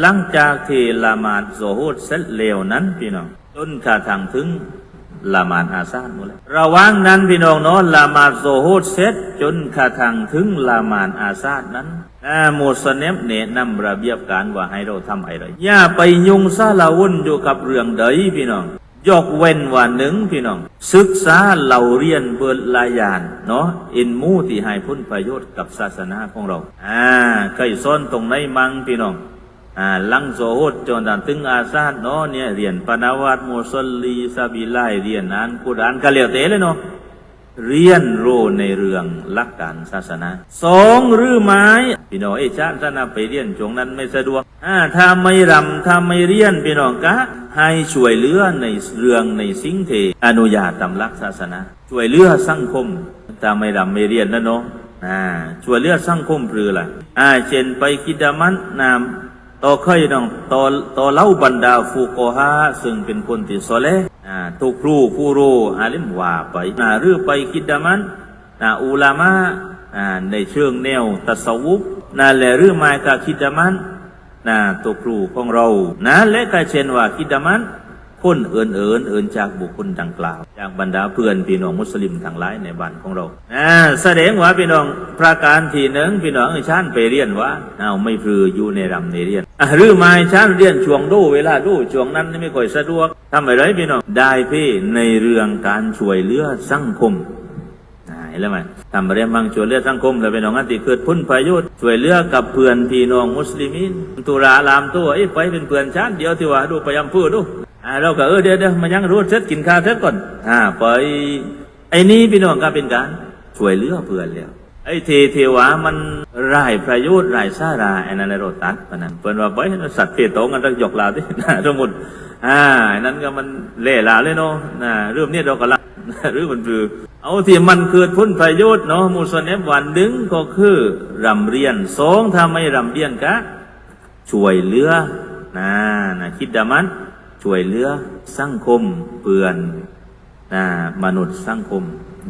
หลังจากที่ละหมาดโซฮูดเสร็จเร็วนั้นพี่น้องจนกระทั่งถึงละหมาดอาซานหมดแล้วระหว่างนั้นพี่น้องเนาะละหมาดโซฮูดเสร็จจนกระทั่งถึงละหมาดอาซานนั้นอามุสเนมเนะนำระเบียบการว่าให้เราทำอะไรอย่าไปยุ่งซาลาวุ่นอยู่กับเรื่องใดพี่น้องยกเว้นว่าหนึ่งพี่น้อง ศึกษาเราเรียนเบิดลายานเนาะอินมูที่ให้พ้นประโยชน์กับศาสนาของเรา อ่าเคยซ้อนตรงไหนมังพี่น้อง ลังโซฮดจนดันถึงอาซาดเนาะเนี่ยเรียนปนาวัตมุสลีซาบิไลเรียนอ่านกุรอานก็เลียวเตเลยเนาะเรียนรู้ในเรื่องหลักการศาสนาสองหรือไม้พี่น้องเอชาตินาไปเรียนช่วงนั้นไม่สะดวกอ่าถ้าไม่รำถ้าไม่เรียนพี่น้องกะให้ช่วยเหลือในเรื่องในสิ่งที่อนุญาตตามหลักศาสนา ช่วยเหลือสังคมถ้าไม่รำไม่เรียนนะเนาะอ่าช่วยเหลือสังคมหรืออะอ่าเช่นไปคิดามันนาม ต่อเคยน้องต่อต่อเล่าบรรดาฟูโกฮาซึ่งเป็นคนที่โซเลอ่าทุกครูผู้รู้อาลิมว่าไปนะหรือไปคิดดามันนะอุลามะอ่าในเชิงแนวตัสวุปนะและหรือไม่ก็คิดดามันนะตัวครูของเรานะและก็เช่นว่าคิดดามันคนเอินเอินเอินจากบุคคลดังกล่าว จากบรรดาเพื่อนพี่น้องมุสลิมทั้งหลายในบ้านของเราอ่าแสดงว่าพี่น้องประการที่หนึ่งพี่น้องไอ้ชานไปเรียนว่าเอาไม่พืออยู่ในรำในเรียนหรือไม่ฉันเรียนช่วงดูเวลาดูช่วงนั้นไม่ค่อยสะดวกทำอะไรพี่น้องได้พี่ในเรื่องการช่วยเหลือสังคมเห็นแล้วไหมทำอะไรบางช่วยเหลือสังคมแล้วพี่น้องอันที่เกิดพ้นประโยชน์ช่วยเหลือกับเพื่อนพี่น้องมุสลิมินตุลาลามตัวไอ้ไปเป็นเพื่อนฉันเดียวที่ว่าดูพยายามพูดดู อ่าเราก็เออเดี๋ยวเดี๋ยวมายังรู้เสร็จกินข้าวเสร็จก่อนอ่าไปไอ้นี่พี่น้องก็เป็นการช่วยเหลือเพื่อนแล้วไอ้เทเทวามันไร้ประโยชน์ไร้สาระไอ้นั่นในรถตัดปะนั้นเปิ้นว่าไปสัตว์เพศโตกันต้องยกลาดินะสมมุติอ่าไอ้นั้นก็มันเล่ลาเลยเนาะนะเรื่องนี้เราก็ละหรือมันคือเอาที่มันเกิดพ้นประโยชน์เนาะมุสลิมวันหนึ่งก็คือรำเรียนสองถ้าไม่รำเรียนกะช่วยเหลือนะนะคิดดามัน ช่วยเหลือสังคมเปือนนะมนุษย์สังคม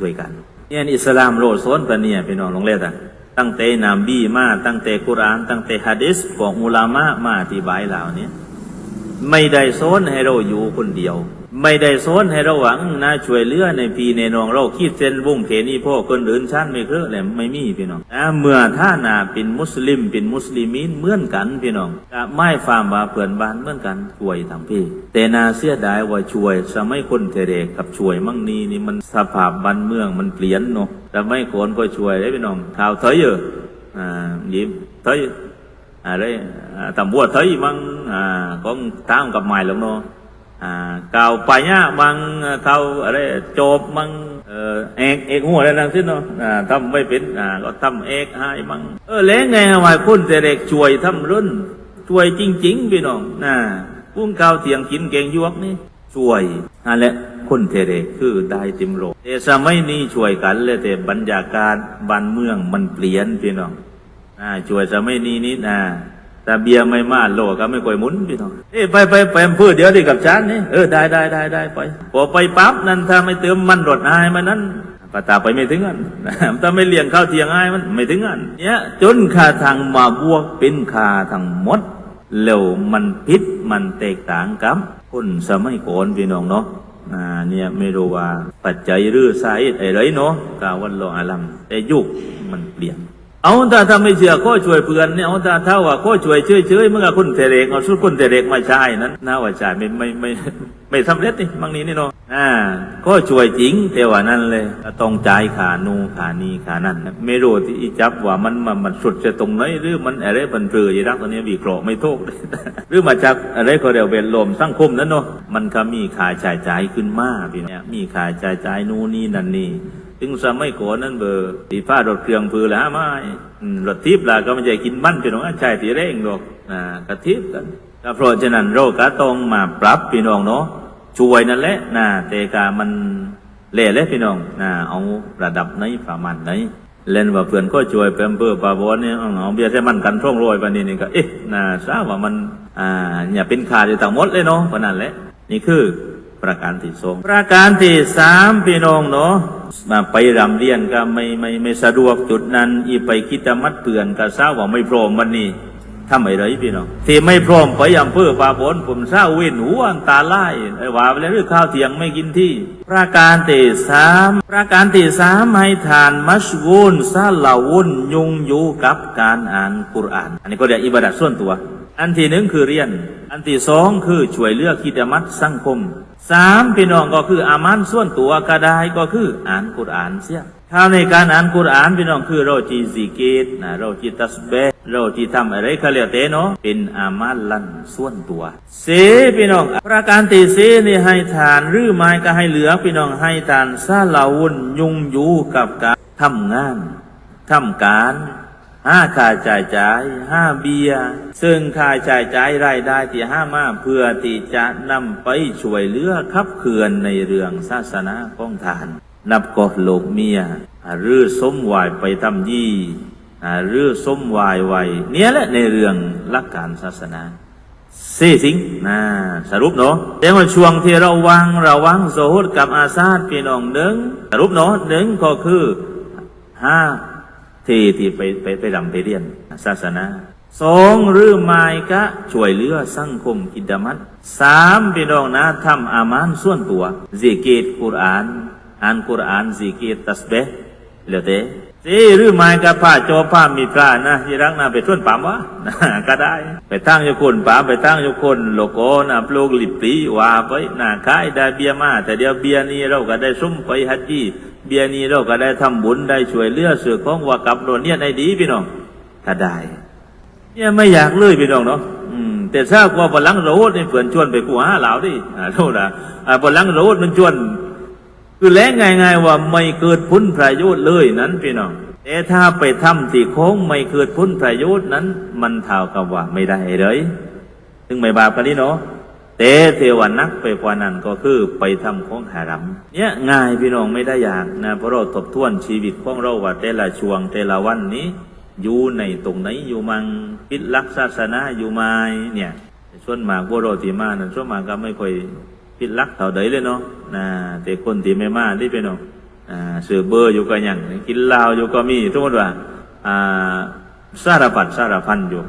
ด้วยกันเนี่ยอิสลามโลดโซนปะเนี่ยพี่น้องลองเล่นอะตั้งแต่นบีมาตั้งแต่กุราน ตั้งแต่ฮะดิษของอุลามะมาอธิบายเหล่านี้ไม่ได้โซนให้เราอยู่คนเดียว ไม่ได้โซนให้เราหวังนะช่วยเหลือในปีในนองเราคิดเส้นวงเขนี่พ่อคนอื่นชั้นไม่เครือแหละไม่มีพี่น้องนะเมื่อท่านาเป็นมุสลิมเป็นมุสลิมินเหมือนกันพี่น้องจะไม่ฟาร์มว่าเพื่อนบ้านเหมือนกันช่วยทางพี่ แต่นาเสียดายว่าช่วยสมัยคนเทเรกกับช่วยมั่งนี้นี่มันสภาพบ้านเมืองมันเปลี่ยนเนาะแต่ไม่โคนก็ช่วยได้พี่น้องข่าวเถยเยอะอ่ายิ้มเถยอะไรตำบวชเถยมั่งอ่าของทางกับไม้แล้วเนาะ อ่าเก่าไปเนี่ยมังเขาอะไรโจบมังเออเอกเอกหัวอะไรนั่นสิเนาะอ่าทำไม่เป็นอ่าก็ทำเอกให้มังเออแล้วไงว่าคุณแต่เด็กช่วยทำรุ่นช่วยจริง ๆ พี่น้องน่ะพุ่งเก่าเตียงกินเก่งยวกนี่ช่วยนั่นแหละคนเทเรกคือได้ติมโลแต่สมัยนี้ช่วยกันเลยแต่บรรยากาศบ้านเมืองมันเปลี่ยนพี่น้องอ่าช่วยสมัยนี้นิดอ่า แต่เบียร์ไม่มาโลก็ไม่ค่อยหมุนพี่น้องเอ้ยไปไปไปเพื่อเดี๋ยวดีกับฉันนี่เออได้ได้ได้ได้ไปพอไปปั๊บนั่นถ้าไม่เติมมันรถอายมันนั้นปตาไปไม่ถึงอันถ้าไม่เลี้ยงข้าวเที่ยงอายมันไม่ถึงอันเนี่ยจนคาทางมาบวกเป็นคาทางมดแล้วมันพิษมันแตกต่างกับคนสมัยก่อนพี่น้องเนาะอ่าเนี่ยไม่รู้ว่าปัจจัยหรือสาเหตุอะไรเนาะกาวันรออาลัมแต่ยุคมันเปลี่ยน เอาแต่ถ้าไม่เชื่อข้ช่วยเพื่อนเนี่ยเอาแต่ถ้าว่าข้ช่วยเฉยเฉยเมื่อคนเทเรกเอาชุดคนเทเรกมาใช้นั้นน่าว่าใช่ไม่ไม่ไม่ไม่สำเร็จนี่บางนี้นี่เนาะอ่าข้ช่วยจริงแต่ว่านั่นเลยต้องจ่ายขานูขานีขานั่นไม่รู้ที่จับว่ามันมันมันสุดจะตรงไหนหรือมันอะไรบันเรือยีรักตัวนี้วิเคราะห์ไม่ถูกหรือมาจากอะไรก็เรียกเป็นลมสังคมนั้นเนาะมันก็มีค่าใช้จ่ายขึ้นมากพี่เนี่ยมีค่าใช้จ่ายนู่นนี่นั่นนี่ ถึงสมัยก่อนนั้นเบอร์ตีฟ้ารถเครื่องพือแล้วไม่รถทิพย์ล่ะก็ไม่ใช่กินบ้านพี่น้องใช่ตีเร่งหรอกอ่ากระทิบกันก็เพราะฉะนั้นเราก็ต้องมาปรับพี่น้องเนาะช่วยนั่นแหละนะแต่กามันเละเลยพี่น้องนะเอาระดับไหนประมาณไหนเล่นว่าเพื่อนก็ช่วยเพิ่มเพื่อปาบอนเนี่ยเอาเบียร์ใช้มันกันท่องรอยปนนี้นี่ก็เอ๊ะนะทราบว่ามันอ่าอย่าเป็นขาดอยู่ทั้งมดเลยเนาะเพราะนั้นแหละนี่คือ ประการที่สองประการที่สามพี่น้องเนาะมาไปรำเรียนก็ไม่ไม่ไม่สะดวกจุดนั้น อีไปกิจมัดเปลื่อนก็ทราบว่าไม่พร้อมวันนี้ทำไมไรพี่น้องที่ไม่พร้อมไปอำเภอป่าบนผมเศร้าเว้นหัวตาไล่ไอ้ว่าไปแล้วเรื่องข้าวเที่ยงไม่กินที่ ประการที่สามประการที่สามให้ทานมัชกูนซาลาวุนยุงอยู่กับการอ่านกุรอาน อันนี้ก็เรียกอิบาดัตส่วนตัว อันที่หนึ่งคือเรียน อันที่สองคือช่วยเลือกคิดมัตสังคมสามพี่น้องก็คืออามันส่วนตัวก็ได้ก็คืออ่านกุรอานเสียถ้าในการอ่านกุรอานพี่น้องคือเราจีซิเกตนะเราจีตัสเบเราจีทำอะไรเขาเรียกเตเนาะเป็นอามันลันส่วนตัว เสพี่น้องประการที่เสนี่ให้ทานหรือไม่ก็ให้เหลือพี่น้องให้ทานซาลาวุนยุงอยู่กับการทำงานทำการ ห้าค่าจ่ายจ่ายห้าเบียซึ่งค่าจ่ายจ่ายรายได้ที่ห้ามาเพื่อที่จะนำไปช่วยเหลือขับเขื่อนในเรื่องศาสนาของทาน นับก็โลกเมียหรือสมวายไปทำยี่หรือสมวายไวเนี่ยแหละในเรื่องหลักการศาสนาสี่สิงนะสรุปเนาะแต่ว่าช่วงที่เราวางเราวางโซฮดกับอาซาดพี่น้องหนึ่งสรุปเนาะหนึ่งก็คือห้า ที่ที่ไปไปไปรำไปเรียนศาสนาสองรื้อไม่ก็ช่วยเหลือสังคมกิดามัตสามพี่น้องนะทำอามานส่วนตัวซิกเกตกุรอานอ่านกุรอานซิกเกตตัสเบะเหลือเตสี่รือไม่ก็ผ้าโจผ้ามีตรานะที่รักนะไปทุ่นป่ามวะก็ได้ ไปตั้งอยู่คนป่าไปตั้งอยู่คนโลโก้นะปลูกลิปปีว่าไปนะขายได้เบียมา แต่เดียวเบียนี้เราก็ได้ซุ้มไปฮัจจี เบียนี้เราก็ได้ทำบุญได้ช่วยเหลือเสือของว่ากับโดนเนี่ยได้ดีพี่น้องถ้าได้เนี่ยไม่อยากเลยพี่น้องเนาะอืมแต่ทราบว่าพลังโรดนี่เผื่อนชวนไปกูหาเหล่าดิอ่าโทษนะอ่าพลังโรดมันชวน คือแล้ง่ายๆว่าไม่เกิดพุ้นประโยชน์เลยนั้นพี่น้องแต่ถ้าไปทำที่โค้งไม่เกิดพุ้นประโยชน์นั้น มันเท่ากับว่าไม่ได้เลยถึงไม่บาปกันนี่เนาะ แต่เทวานักไปกว่านั้นก็คือไปทำของหารัมเนี่ยง่ายพี่น้องไม่ได้อยากนะเพราะเราทบทวนชีวิตของเราว่าแต่ละช่วงแต่ละวันนี้ อยู่ในตรงไหนอยู่มังพิดลักษณ์ศาสนาอยู่ไหมเนี่ยส่วนมากพวกเราที่มานั้นส่วนมากก็ไม่ค่อยพิดลักษ์เท่าใดเลยเนาะนะแต่คนที่ไม่มาที่เป็นเนาะอ่าเสือเบอร์อยู่ก็อย่างกินเหล้าอยู่ก็มีทุกคนว่าอ่าสารพัดสารพันอยู่